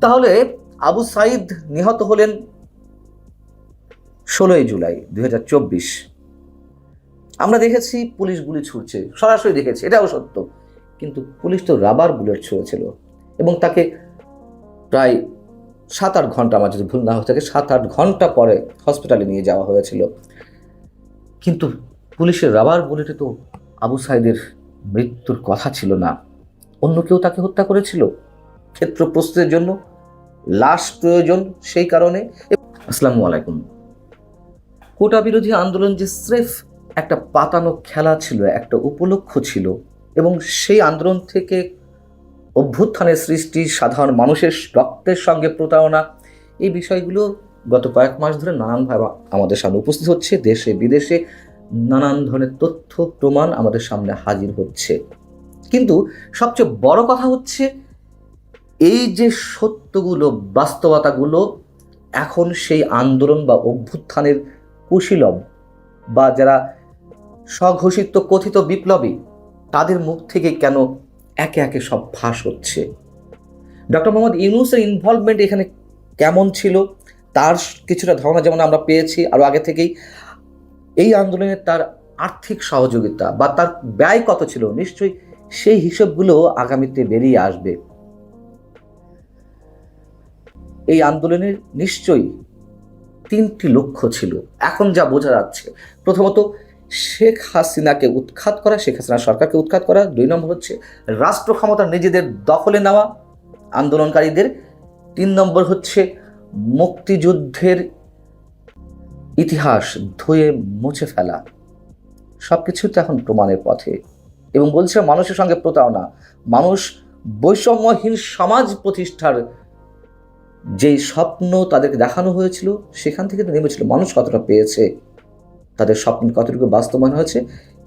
তাহলে আবু সাইদ নিহত হলেন ষোলোই জুলাই দুই হাজার চব্বিশ। আমরা দেখেছি পুলিশ গুলি ছুটছে সরাসরি দেখেছি, এটাও সত্য। কিন্তু পুলিশ তো রাবার বুলেট ছুঁড়েছিল এবং তাকে প্রায় সাত আট ঘণ্টা, আমার যদি ভুল না হয়ে থাকে, সাত আট ঘণ্টা পরে হসপিটালে নিয়ে যাওয়া হয়েছিল। কিন্তু পুলিশের রাবার বুলেটে তো আবু সাইদের মৃত্যুর কথা ছিল না। অন্য কেউ তাকে হত্যা করেছিল? ক্ষেত্র প্রস্তুতের জন্য, লাশ প্রয়োজন সেই কারণে। আসসালামু আলাইকুম। কোটা বিরোধী আন্দোলন যে স্রেফ একটা পাতানো খেলা ছিল, একটা উপলক্ষ ছিল, এবং সেই আন্দোলন থেকে অভ্যুত্থানের সৃষ্টি, সাধারণ মানুষের রক্তের সঙ্গে প্রতারণা, এই বিষয়গুলো গত কয়েক মাস ধরে নানানভাবে আমাদের সামনে উপস্থিত হচ্ছে। দেশে, বিদেশে নানান ধরনের তথ্য, প্রমাণ আমাদের সামনে হাজির হচ্ছে। কিন্তু সবচেয়ে বড় কথা হচ্ছে এই যে সত্যগুলো, বাস্তবতাগুলো, এখন সেই আন্দোলন বা অভ্যুত্থানের কুশীলব বা যারা স্বঘোষিত কথিত বিপ্লবী, তাদের মুখ থেকে কেন একে একে সব ফাঁস হচ্ছে? ডক্টর মোহাম্মদ ইউনুসের ইনভলভমেন্ট এখানে কেমন ছিল? তার কিছুটা ধারণা যেমন আমরা পেয়েছি আরও আগে থেকেই, এই আন্দোলনে তার আর্থিক সহযোগিতা বা তার ব্যয় কত ছিল? নিশ্চয়ই সেই হিসেবগুলো আগামীতে বেরিয়ে আসবে। এই আন্দোলনের নিশ্চয়ই তিনটি লক্ষ্য ছিল। এখন যা বোঝা যাচ্ছে, প্রথমত শেখ হাসিনাকে উৎখাত করা, শেখ হাসিনা সরকারকে উৎখাত করা। দুই নম্বর হচ্ছে রাষ্ট্র ক্ষমতা নিজেদের দখলে নেওয়া, আন্দোলনকারীদের। তিন নম্বর হচ্ছে মুক্তিযুদ্ধের ইতিহাস ধুয়ে মুছে ফেলা। সব কিছু তো এখন প্রমাণের পথে। এবং বলছে মানুষের সঙ্গে প্রতারণা। মানুষ বৈষম্যহীন সমাজ প্রতিষ্ঠার যেই স্বপ্ন তাদেরকে দেখানো হয়েছিল, সেখান থেকে নেমেছিল। মানুষ কতটা পেয়েছে, তাদের স্বপ্ন কতটুকু বাস্তবায়ন হয়েছে,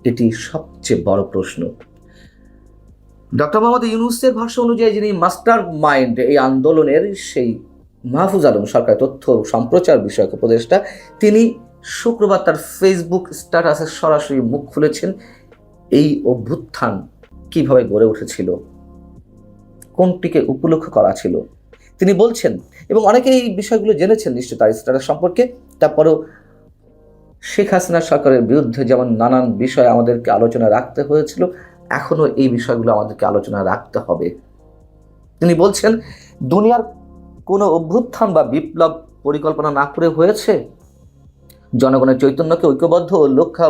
এটি সবচেয়ে বড় প্রশ্ন। ডক্টর মোহাম্মদ ইউনুসের ভাষ্য অনুযায়ী, যিনি মাস্টার মাইন্ড এই আন্দোলনের সেই মাহফুজ আলম সরকার তথ্য সম্প্রচার বিষয়ক উপদেষ্টা, তিনি শুক্রবার তার ফেসবুক স্ট্যাটাসে সরাসরি মুখ খুলেছেন, এই অভ্যুত্থান কীভাবে গড়ে উঠেছিল, কোনটিকে উপলক্ষ করা ছিল। তিনি বলছেন, এবং অনেকে এই বিষয়গুলো জেনেছেন নিশ্চয় তার স্ট্যাটাস সম্পর্কে, তারপরেও শেখ হাসিনা সরকারের বিরুদ্ধে যেমন নানান বিষয় আমাদেরকে আলোচনা রাখতে হয়েছিল, এখনও এই বিষয়গুলো আমাদেরকে আলোচনা রাখতে হবে। তিনি বলছেন, দুনিয়ার কোনো অভ্যুত্থান বা বিপ্লব পরিকল্পনা না করে হয়েছে? জনগণের চৈতন্যকে ঐক্যবদ্ধ ও লক্ষ্যা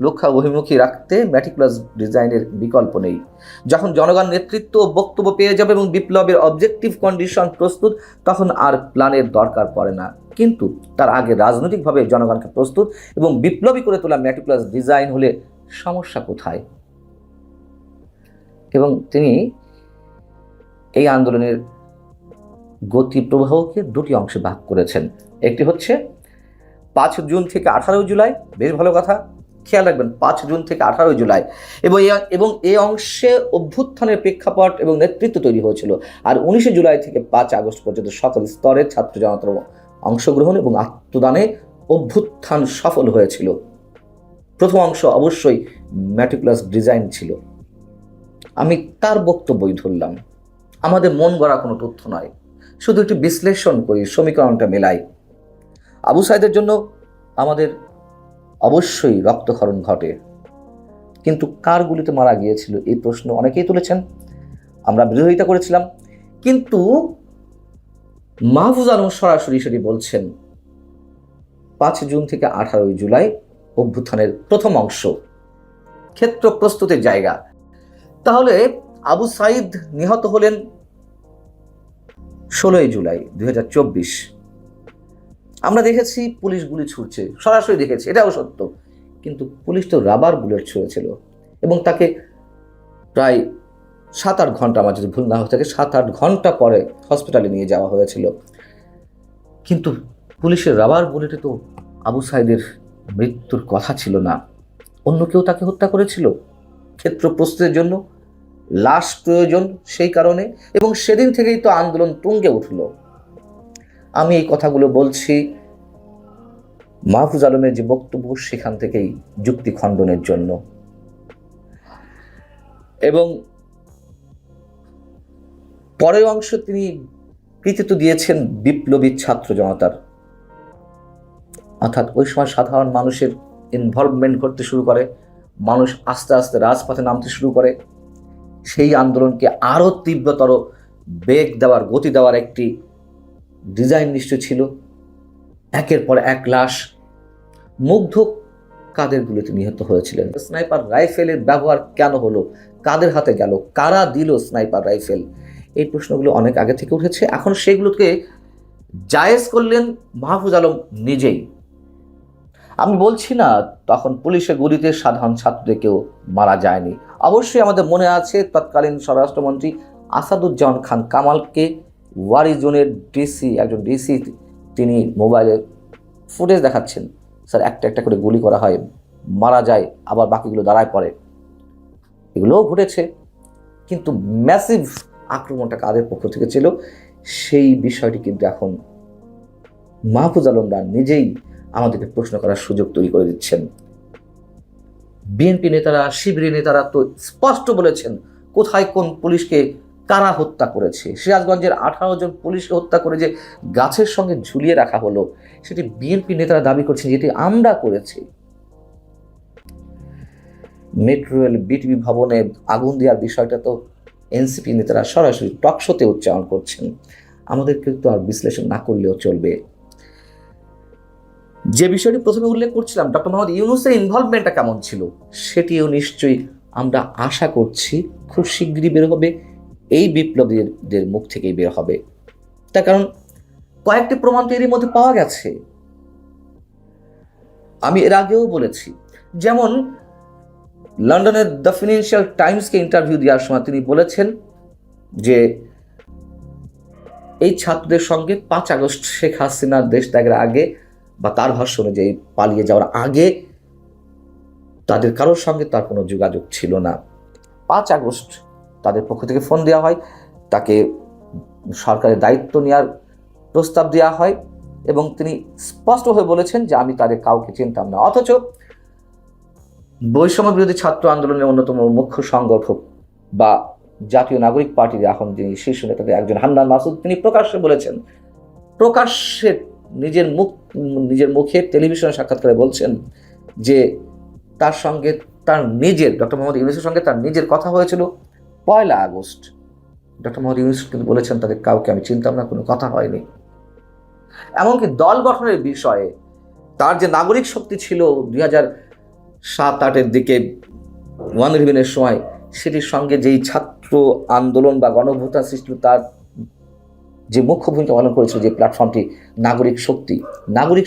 লক্ষ্য অভিমুখী রাখতে ম্যাটিকুলাস ডিজাইনের বিকল্প নেই। যখন জনগণ নেতৃত্ব ও বক্তব্য পেয়ে যাবে এবং বিপ্লবের অবজেক্টিভ কন্ডিশন প্রস্তুত, তখন আর প্ল্যানের দরকার পড়ে না। কিন্তু তার আগে রাজনৈতিকভাবে জনগণকে প্রস্তুত এবং বিপ্লবী করে তোলা ম্যাটিকুলাস ডিজাইন হলে সমস্যা কোথায়? এবং তিনি এই আন্দোলনের গতি প্রবাহকে দুটি অংশে ভাগ করেছেন। একটি হচ্ছে পাঁচ জুন থেকে আঠারো জুলাই, বেশ ভালো কথা। খেয়াল রাখবেন, পাঁচ জুন থেকে আঠারোই জুলাই। এবং এবং এই অংশে অভ্যুত্থানের প্রেক্ষাপট এবং নেতৃত্ব তৈরি হয়েছিল। আর উনিশে জুলাই থেকে পাঁচ আগস্ট পর্যন্ত সকল স্তরের ছাত্র জনতার অংশগ্রহণ এবং আত্মদানে অভ্যুত্থান সফল হয়েছিল। প্রথম অংশ অবশ্যই ম্যাটিকুলাস ডিজাইন ছিল। আমি তার বক্তব্যই ধরলাম। আমাদের মন গড়া কোনো তথ্য নয়। শুধু একটু বিশ্লেষণ করি, সমীকরণটা মেলাই। আবু সাইদের জন্য আমাদের অবশ্যই রক্তক্ষরণ ঘটে। কিন্তু কার গুলিতে মারা গিয়েছিল এই প্রশ্ন অনেকেই তুলেছেন। আমরা বিরোধিতা করেছিলাম। কিন্তু মাহফুজ আলম সরাসরি সেটি বলছেন, পাঁচ জুন থেকে আঠারোই জুলাই অভ্যুত্থানের প্রথম অংশ। ক্ষেত্র প্রস্তুতের জায়গা। তাহলে আবু সাইদ নিহত হলেন ষোলোই জুলাই দু হাজার চব্বিশ। আমরা দেখেছি পুলিশ গুলি ছুটছে সরাসরি দেখেছি, এটাও সত্য। কিন্তু পুলিশ তো রাবার বুলেট ছুঁড়েছিল এবং তাকে প্রায় সাত আট ঘণ্টা আমার যদি ভুল না হয়ে থাকে, সাত আট ঘণ্টা পরে হসপিটালে নিয়ে যাওয়া হয়েছিল। কিন্তু পুলিশের রাবার বুলেটে তো আবু সাইদের মৃত্যুর কথা ছিল না। অন্য কেউ তাকে হত্যা করেছিল? ক্ষেত্র প্রস্তুতের জন্য লাশ প্রয়োজন সেই কারণে এবং সেদিন থেকেই তো আন্দোলন তুঙ্গে উঠল। আমি এই কথাগুলো বলছি। মাহফুজ আলমের যে বক্তব্য, সেখান থেকেই যুক্তি খণ্ডনের জন্য। এবং পরের অংশ তিনি কৃতিত্ব দিয়েছেন বিপ্লবী ছাত্র জনতার। অর্থাৎ ওই সময় সাধারণ মানুষের ইনভলভমেন্ট করতে শুরু করে, মানুষ আস্তে আস্তে রাজপথে নামতে শুরু করে। সেই আন্দোলনকে আরও তীব্রতর বেগ দেওয়ার, গতি দেওয়ার একটি ডিজাইন নিশ্চয় ছিল। একের পর এক লাশ মুগ্ধ কাদের গুলিতে নিহত হয়েছিলেন। স্নাইপার রাইফেলের ব্যবহার কেন হলো? কাদের হাতে গেল? কারা দিল স্নাইপার রাইফেল? এই প্রশ্নগুলো অনেক আগে থেকে উঠেছে। এখন সেগুলোকে জায়েজ করলেন মাহফুজ আলম নিজেই। আমি বলছি না, তখন পুলিশের গুলিতে সাধারণ ছাত্রদের কেউ মারা যায়নি। অবশ্যই আমাদের মনে আছে, তৎকালীন স্বরাষ্ট্রমন্ত্রী আসাদুজ্জামান খান কামালকে ওয়ারি জোনের ডিসি, একজন ডিসি তিনি মোবাইলে ফুটেজ দেখাচ্ছেন। স্যার, একটা একটা করে গুলি করা হয়, মারা যায়, আবার বাকিগুলো দাঁড়ায় পড়ে। এগুলোও ঘটেছে। কিন্তু ম্যাসিভ আক্রমণটা কাদের পক্ষ থেকে ছিল, সেই বিষয়টি কিন্তু এখন মাহফুজ আলমরা নিজেই আমাদেরকে প্রশ্ন করার সুযোগ তৈরি করে দিচ্ছেন। বিএনপি নেতারা, শিবিরের নেতারা তো স্পষ্ট বলেছেন, কোথায় কোন পুলিশকে কারা হত্যা করেছে? সিরাজগঞ্জের আঠারো জন পুলিশকে হত্যা করে যে গাছের সঙ্গে ঝুলিয়ে রাখা হলো, সেটি বিএনপি নেতারা দাবি করছেন যেটি আমরা করেছি। মেট্রো রেল বিটিভি ভবনে আগুন দেওয়ার বিষয়টা তো এনসিপি নেতারা সরাসরি টকশোতে উচ্চারণ করছেন। আমাদেরকে তো আর বিশ্লেষণ না করলেও চলবে। যে বিষয়টি প্রথমে উল্লেখ করছিলাম, ডক্টর মোহাম্মদ ইউনুসের ইনভলভমেন্টটা কেমন ছিল? সেটিও নিশ্চয়ই আমরা আশা করছি খুব শীঘ্রই বের হবে। এই বিপ্লবীদের মুখ থেকেই বের হবে। তার কারণ কয়েকটি প্রমাণ তো এরই মধ্যে পাওয়া গেছে। আমি এর আগেও বলেছি, যেমন লন্ডনের দ্য ফিনান্সিয়াল টাইমসকে ইন্টারভিউ দেওয়ার সময় তিনি বলেছেন যে, এই ছাত্রদের সঙ্গে পাঁচ আগস্ট শেখ হাসিনার দেশ ত্যাগের আগে বা তার ভাষ্য অনুযায়ী পালিয়ে যাওয়ার আগে তাদের কারোর সঙ্গে তার কোনো যোগাযোগ ছিল না। পাঁচ আগস্ট তাদের পক্ষ থেকে ফোন দেওয়া হয়। তাকে সরকারের দায়িত্ব নেওয়ার প্রস্তাব দেওয়া হয় এবং তিনি স্পষ্টভাবে বলেছেন যে আমি তাদের কাউকে চিনতাম না। অথচ বৈষম্য বিরোধী ছাত্র আন্দোলনের অন্যতম মুখ্য সংগঠক বা জাতীয় নাগরিক পার্টির এখন যিনি শীর্ষ নেতাদের একজন হান্নান মাসুদ, তিনি প্রকাশ্যে বলেছেন, প্রকাশ্যে নিজের মুখ, নিজের মুখে টেলিভিশনে সাক্ষাৎকারে বলছেন যে তার সঙ্গে তার নিজের, ডক্টর মোহাম্মদ ইউনুসের সঙ্গে তার নিজের কথা হয়েছিল। পয়লা আগস্ট। ডক্টর মোহাম্মদ ইউনুস কিন্তু বলেছেন, তাদের কাউকে আমি চিনতাম না, কোনো কথা হয়নি। এমনকি দল গঠনের বিষয়ে তার যে নাগরিক শক্তি ছিল দুই হাজার সাত আটের দিকে ওয়ান রিভিনের সময়, সেটির সঙ্গে যেই ছাত্র আন্দোলন বা গণভূতা সৃষ্টি তার যে মুখ্য ভূমিকা পালন করেছিল যে প্ল্যাটফর্মটি নাগরিক শক্তি, নাগরিক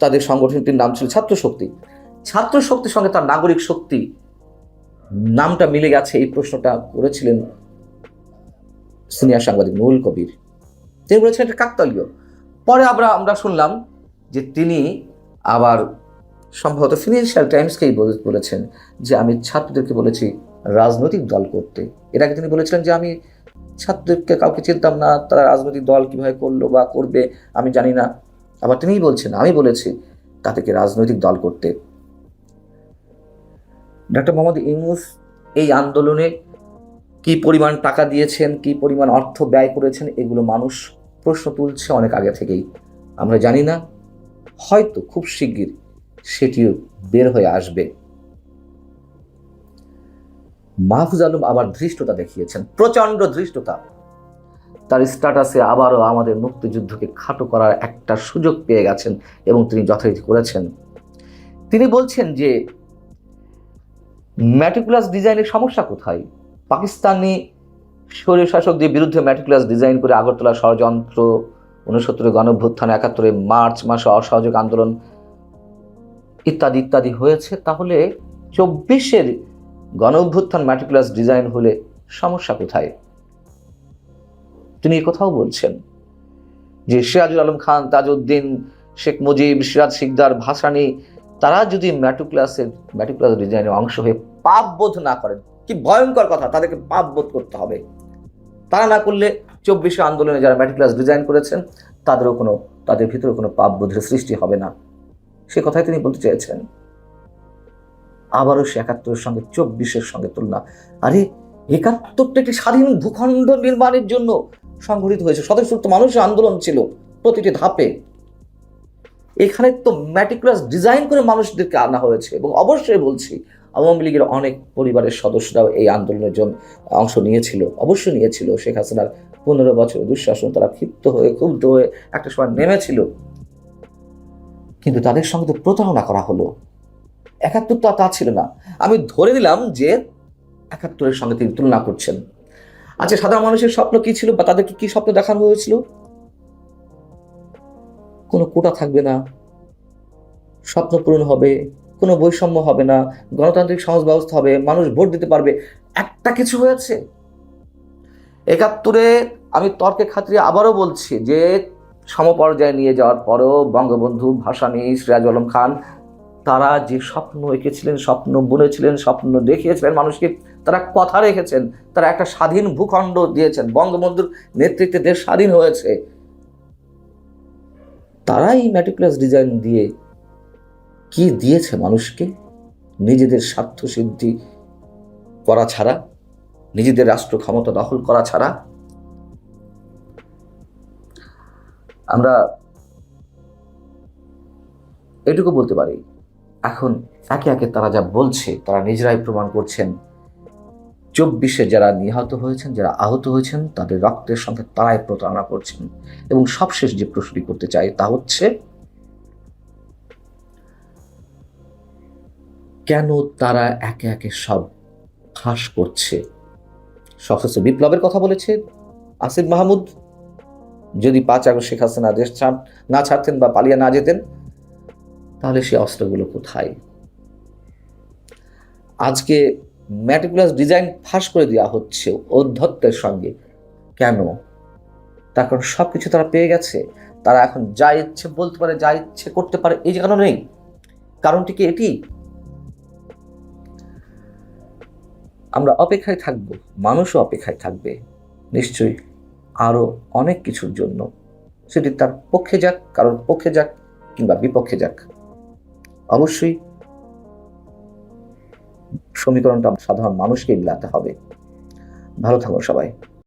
তাদের সংগঠনটির নাম ছিল ছাত্র শক্তি ছাত্র শক্তির সঙ্গে তার নাগরিক শক্তি নামটা মিলে গেছে, এই প্রশ্নটা করেছিলেন সিনিয়র সাংবাদিক নুরুল কবির। তিনি বলেছেন এটা কাকতালীয়। পরে আমরা আমরা শুনলাম যে তিনি আবার সম্ভবত ফিনান্সিয়াল টাইমসকেই বলেছেন যে আমি ছাত্রদেরকে বলেছি রাজনৈতিক দল করতে। এর আগে তিনি বলেছিলেন যে আমি ছাত্রদেরকে কাউকে চিনতাম না, তারা রাজনৈতিক দল কীভাবে করল বা করবে, আমি জানি না। আবার তিনিই বলছেন, আমি বলেছি তাদেরকে রাজনৈতিক দল করতে। ডক্টর মোহাম্মদ ইউনুস এই আন্দোলনে কি পরিমাণ টাকা দিয়েছেন, কি পরিমাণ অর্থ ব্যয় করেছেন, এগুলো মানুষ প্রশ্ন তুলছে অনেক আগে থেকেই। আমরা জানি না, হয়তো খুব শিগগির সেটিও বের হয়ে আসবে। মাহফুজ আলম আবার ধৃষ্টতা দেখিয়েছেন প্রচণ্ড ধৃষ্টতা। তার স্ট্যাটাসে আবারও আমাদের মুক্তিযুদ্ধকে খাটো করার একটা সুযোগ পেয়ে গেছেন এবং তিনি যথারীতি করেছেন। তিনি বলছেন যে ম্যাটিকুলাস ডিজাইনের সমস্যা কোথায়? পাকিস্তানি স্বৈর শাসকদের বিরুদ্ধে ম্যাটিকুলাস ডিজাইন করে আগরতলা ষড়যন্ত্র উনসত্তরে গণভ্যুত্থান, একাত্তরে মার্চ মাসে অসহযোগ আন্দোলন ইত্যাদি ইত্যাদি হয়েছে, তাহলে চব্বিশের গণ অভ্যুত্থান ম্যাটিকুলাস ডিজাইন হলে সমস্যা কোথায়? তিনি কথাও বলছেন যে সিরাজুল আলম খান, তাজউদ্দিন, শেখ মুজিব, সিরাজ শিকদার, ভাসানি, তারা যদি ম্যাটিকুলাসের ম্যাটিকুলাস ডিজাইনের অংশ হয়ে পাপ বোধ না করেন। কি ভয়ঙ্কর কথা, তাদেরকে পাপ বোধ করতে হবে। তারা না করলে চব্বিশে আন্দোলনে যারা ম্যাটিকুলাস ডিজাইন করেছেন, তাদেরও কোনো, তাদের ভিতরে কোনো পাপ বোধের সৃষ্টি হবে না। সে কথাই তিনি বলতে চেয়েছেন। আবারও সে একাত্তরের সঙ্গে, চব্বিশের সঙ্গে তুলনা। আরে, একাত্তরটা একটি স্বাধীন ভূখণ্ড নির্মাণের জন্য সংঘটিত হয়েছে? স্বতঃস্ফূর্ত মানুষের আন্দোলন ছিল প্রতিটি ধাপে। এখানে তো ম্যাটিকুলাস ডিজাইন করে মানুষদেরকে আনা হয়েছে এবং অবশ্যই বলছি আওয়ামী লীগের অনেক পরিবারের সদস্যরাও এই আন্দোলনের জন্য অংশ নিয়েছিল অবশ্যই নিয়েছিল। শেখ হাসিনার পনেরো বছরের দুঃশাসন তারা ক্ষিপ্ত হয়ে, ক্ষুব্ধ হয়ে একটা সময় নেমেছিল। কিন্তু তাদের সঙ্গে তো প্রতারণা করা হলো। একাত্তর তো তা ছিল না। আমি ধরে নিলাম যে একাত্তরের সঙ্গে তিনি তুলনা করছেন। আচ্ছা সাধারণ মানুষের স্বপ্ন কি ছিল বা তাদেরকে কি স্বপ্ন দেখানো হয়েছিল? কোনো কোটা থাকবে না। স্বপ্ন পূরণ হবে। কোনো বৈষম্য হবে না, গণতান্ত্রিক সমাজ ব্যবস্থা হবে, মানুষ ভোট দিতে পারবে। একটা কিছু হয়েছে। একাত্তরে আমি তর্কে খাতিরে আবারও বলছি যে সমপর্যায়ে নিয়ে যাওয়ার পরেও বঙ্গবন্ধু ভাসানী সিরাজ আলম খান, তারা যে স্বপ্ন এঁকেছিলেন, স্বপ্ন বুনেছিলেন, স্বপ্ন দেখিয়েছিলেন মানুষকে, তারা কথা রেখেছেন, তারা একটা স্বাধীন ভূখণ্ড দিয়েছেন, বঙ্গবন্ধুর নেতৃত্বে দেশ স্বাধীন হয়েছে। তারাই ম্যাটিকুলাস ডিজাইন দিয়ে কি দিয়েছে মানুষকে? নিজেদের স্বার্থ সিদ্ধি করা ছাড়া, নিজেদের রাষ্ট্র ক্ষমতা দখল করা ছাড়া? আমরা এটুকু বলতে পারি, এখন একে একে তারা যা বলছে, তারা নিজেরাই প্রমাণ করছেন। চব্বিশে যারা নিহত হয়েছেন, যারা আহত হয়েছেন, তাদের রক্তের সঙ্গে তারাই প্রতারণা করছেন। এবং সবশেষ যে প্রশ্নটি করতে চাই তা হচ্ছে কেন তারা একে একে সব ফাঁস করছে? সশস্ত্র বিপ্লবের কথা বলেছে আসিফ মাহমুদ। যদি পাঁচ আগস্ট শেখ হাসিনা দেশ ছাড় না ছাড়তেন বা পালিয়ে না যেতেন, তাহলে সে অস্ত্রগুলো কোথায়? আজকে ম্যাটিকুলাস ডিজাইন ফাঁস করে দেওয়া হচ্ছে অধ্যত্বের সঙ্গে। কেন? তার কারণ সব কিছু তারা পেয়ে গেছে। তারা এখন যা ইচ্ছে বলতে পারে, যা ইচ্ছে করতে পারে, এই কারণ নেই। কারণটি কি এটি? আমরা অপেক্ষায় থাকব, মানুষও অপেক্ষায় থাকবে। নিশ্চয়ই আরও অনেক কিছুর জন্য। সেটি তার পক্ষে যাক, কারোর পক্ষে যাক, কিংবা বিপক্ষে যাক। অবশ্যই সমীকরণটা সাধারণ মানুষকে মিলাতে হবে। ভালো থাকুন সবাই।